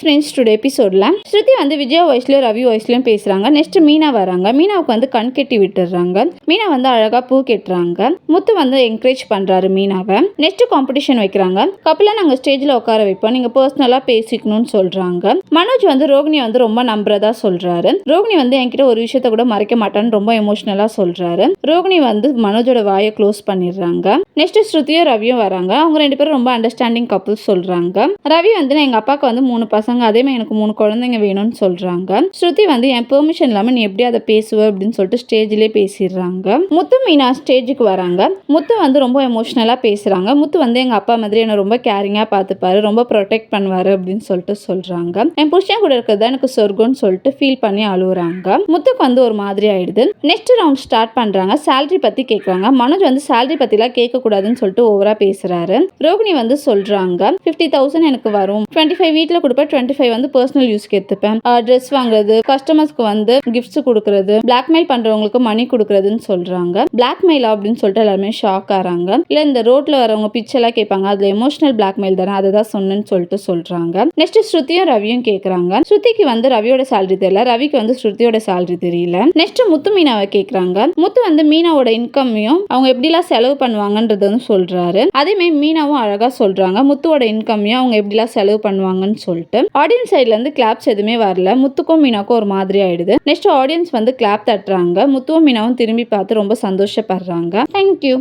Friends today எபிசோடில் ஸ்ருதி வந்து விஜயா வாய்ஸ்லயும் ரவி வாய்ஸ்லயும் பேசுறாங்க. நெக்ஸ்ட் மீனா வராங்க. மீனாவுக்கு வந்து கண் கட்டி விட்டுறாங்க. மீனா வந்து அழகாக பூ கெட்டுறாங்க. முத்து வந்து என்கரேஜ் பண்ணுறாரு மீனாவை. நெக்ஸ்ட் காம்படிஷன் வைக்கிறாங்க. கப்பல நாங்கள் ஸ்டேஜில் உட்கார வைப்போம். நீங்கள் பர்சனலாக பேசிக்கணும்னு சொல்கிறாங்க மனோஜ் வந்து ரோகிணி வந்து ரொம்ப நம்புறதா சொல்கிறாரு ரோகிணி வந்து என்கிட்ட ஒரு விஷயத்த கூட மறைக்க மாட்டான்னு ரொம்ப எமோஷ்னலாக சொல்கிறாரு ரோகிணி வந்து மனோஜோட வாயை க்ளோஸ் பண்ணிடுறாங்க. நெக்ஸ்ட் ஸ்ருதியும் ரவியும் வராங்க. அவங்க ரெண்டு பேரும் ரொம்ப அண்டர்ஸ்டாண்டிங் கப்புள் சொல்கிறாங்க ரவி வந்து நான் எங்க அப்பாவுக்கு வந்து மூணு பசங்க அதே மாதிரி எனக்கு மூணு குழந்தைங்க வேணும்னு சொல்றாங்க. ஸ்ருதி வந்து என் பெர்மிஷன் இல்லாம நீ எப்படி அதை பேசுவ? அப்படின்னு சொல்லிட்டு ஸ்டேஜ்லயே பேசிடுறாங்க. முத்து மீனா ஸ்டேஜுக்கு வராங்க. முத்து வந்து ரொம்ப எமோஷனலா பேசுறாங்க. முத்து வந்து எங்க அப்பா மாதிரி என்ன ரொம்ப கேரிங்கா பார்த்துப்பாரு ரொம்ப ப்ரொடெக்ட் பண்ணுவாரு அப்படின்னு சொல்லிட்டு சொல்றாங்க. என் புருஷன் கூட இருக்கிறது எனக்கு சொர்க்கம்னு சொல்லிட்டு ஃபீல் பண்ணி அழுகுறாங்க முத்துக்கு வந்து ஒரு மாதிரி ஆயிடுது. நெக்ஸ்ட் ரவுண்ட் ஸ்டார்ட் பண்றாங்க. சேலரி பத்தி கேட்குறாங்க மனோஜ் வந்து salary பற்றிலாம் கேட்க கூடாதுன்னு சொல்லிட்டு ஓவரா பேசுறாரு. ரோகிணி வந்து சொல்றாங்க ஃபிஃப்டி தௌசண்ட் எனக்கு வரும். டுவெண்ட்டி ஃபைவ் வீட்டில் கொடுப்பேன் டுவெண்ட்டி ஃபைவ் வந்து பர்சனல் யூஸ்க்கு எடுத்துப்பேன் ட்ரெஸ் வாங்குறது கஸ்டமர்ஸ்க்கு வந்து கிஃப்ட்ஸ் கொடுக்கறது பிளாக்மெயில் பண்றவங்களுக்கு மணி கொடுக்கறதுன்னு சொல்றாங்க. பிளாக்மெயில் அப்படின்னு சொல்லிட்டு எல்லாருமே ஷாக் ஆறாங்க. இல்ல இந்த ரோட்ல வரவங்க பிச்செல்லாம் கேட்பாங்க அதுல எமோஷனல் பிளாக்மெயில் தானே அதை தான் சொன்னேன்னு சொல்லிட்டு சொல்றாங்க. நெக்ஸ்ட் ஸ்ருதியும் ரவியும் கேக்குறாங்க. ஸ்ருதிக்கு வந்து ரவியோட சேலரி தெரியல ரவிக்கு வந்து ஸ்ருதியோட சேலரி தெரியல. நெக்ஸ்ட் முத்து மீனாவை கேக்குறாங்க. முத்து வந்து மீனாவோட இன்கம்மையும் அவங்க எப்படிலாம் செலவு பண்ணுவாங்கன்றத வந்து சொல்றாரு. அதே மாதிரி மீனாவும் அழகா சொல்றாங்க. முத்துவோட இன்கம்மையும் அவங்க எப்படிலாம் செலவு பண்ணுவாங்கன்னு சொல்லிட்டு. ஆடியன்ஸ் சைட்ல இருந்து கிளாப்ஸ் எதுவுமே வரல. முத்துக்கும் மீனாக்கும் ஒரு மாதிரி ஆயிடுது. நெக்ஸ்ட் ஆடியன்ஸ் வந்து கிளாப் தட்டுறாங்க. முத்துவும் மீனாவும் திரும்பி பார்த்து ரொம்ப சந்தோஷப்படுறாங்க. தேங்க்யூ